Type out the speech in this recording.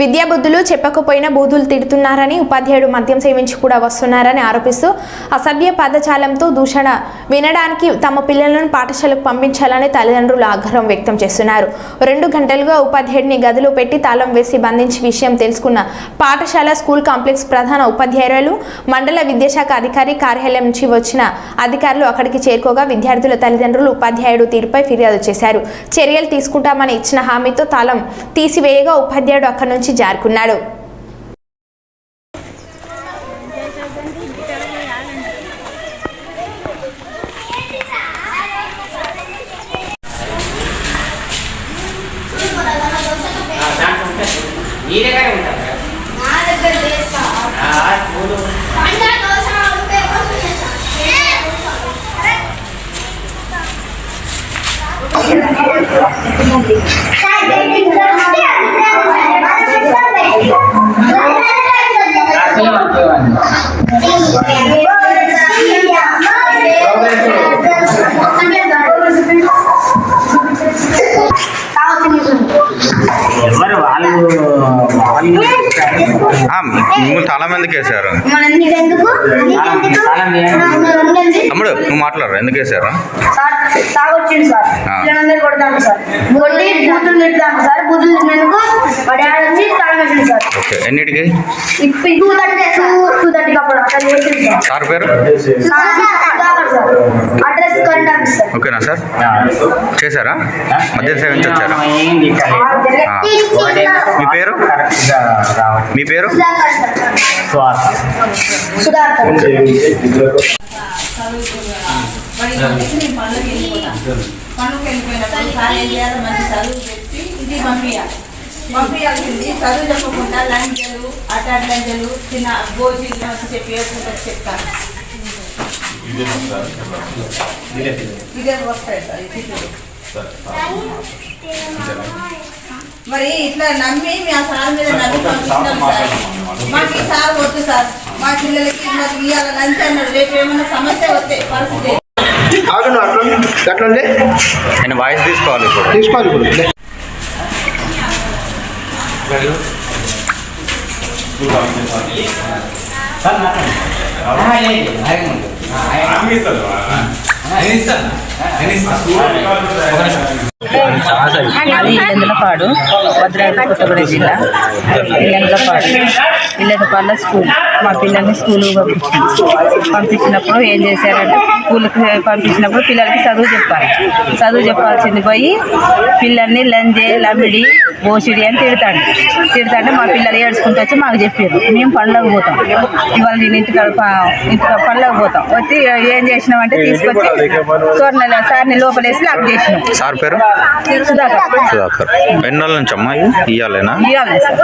విద్యాబుద్ధులు చెప్పకపోయినా బూతులు తిడుతున్నారని ఉపాధ్యాయుడు మద్యం సేవించి కూడా వస్తున్నారని ఆరోపిస్తూ అసభ్య పదజాలంతో దూషణ వినడానికి తమ పిల్లలను పాఠశాలకు పంపించాలని తల్లిదండ్రులు ఆగ్రహం వ్యక్తం చేస్తున్నారు. రెండు గంటలుగా ఉపాధ్యాయుడిని గదిలో పెట్టి తాళం వేసి బంధించి విషయం తెలుసుకున్న పాఠశాల స్కూల్ కాంప్లెక్స్ ప్రధాన ఉపాధ్యాయురాలు మండల విద్యాశాఖ అధికారి కార్యాలయం నుంచి వచ్చిన అధికారులు అక్కడికి చేరుకోగా విద్యార్థుల తల్లిదండ్రులు ఉపాధ్యాయుడు తీరుపై ఫిర్యాదు చేశారు. చర్యలు తీసుకుంటామని ఇచ్చిన హామీతో తాళం తీసివేయగా ఉపాధ్యాయుడు అక్కడి నుంచి జారుకున్నాడు ఈ దగ్గర ఎందుకు తాళం తీయండి. తమ్ముడు నువ్వు మాట్లాడరు ఎందుకు వేశారు? సార్ తాగొచ్చిండు సార్. ఆ. పిల్లలందరూ కొడతాను సార్. కొట్టి బూతులు తిడతాను సార్. బూతులు తిట్టినందుకు మా డాడీ వచ్చి తాళం వేసింది సార్. ఓకే ఎన్నిటికి? ఇప్పుడు టూ థర్టీ టూ టూ థర్టీకి అప్పుడు అతను వేసింది సార్. సార్ పేరు? Sir Sudhakar sir address current office sir. ఓకేనా సార్. చేశారా? మద్యం సేవించి వచ్చారా ఏం తిట్టలేదు. ఆ. ఒకటేమో మీ పేరు? కరెక్ట్గా రావట్లేదు. మీ పేరు? ఇది పంపించాలి పంపించాల్సింది చదువు చెప్పకుండా లంచలు అటాట్ లంచలు చిన్న భోజీ వచ్చి చెప్పి వేసుకుంటూ చెప్తాను ఇదే వస్తాయి సార్. మరి ఇట్లా నమ్మి మీ ఆ సార్ మీద నమ్మి పంపించినాం సార్. మాకు ఈ సార్ వద్దు సార్. మా పిల్లలకి మాకు ఇవాళ లంచ్ అన్నాడు. రేపు ఏమైనా సమస్య వస్తే పరిస్థితి. ఆగండి అట్లా అట్లండి నేను వాయిస్ తీసుకోవాలి ఇప్పుడు. తీసుకోవాలి ఇప్పుడు. సార్ ఇల్లెందులపాడు భద్రాద్రి కొత్తగూడెం జిల్లా ఇల్లెందులపాడు ఇల్లెందులపాడులో స్కూల్ మా పిల్లల్ని స్కూల్కి పంపించాను పంపించినప్పుడు ఏం చేశారంటే స్కూల్కి పంపించినప్పుడు పిల్లలకి చదువు చెప్పాలి. చదువు చెప్పాల్సింది పోయి పిల్లల్ని లంజే లమిడి బోసిడి అని తిడతాడు తిడతాంటే మా పిల్లలు ఏడ్చుకుంటూ వచ్చి మాకు చెప్పారు మేము పండ్లకు పోతాం. ఇవాళ నేను ఇంటికాడ ప- ఇంటికాడ పండ్లకు పోతాం. వచ్చి ఏం చేసినామంటే తీసుకొచ్చి సార్ని లోపలేసి లాక్ చేసినాం. సార్ పేరు? సుధాకర్ ఎన్ని రోజుల నుంచి అమ్మా ఇవ్వాలేనా ఇవ్వాలి సార్.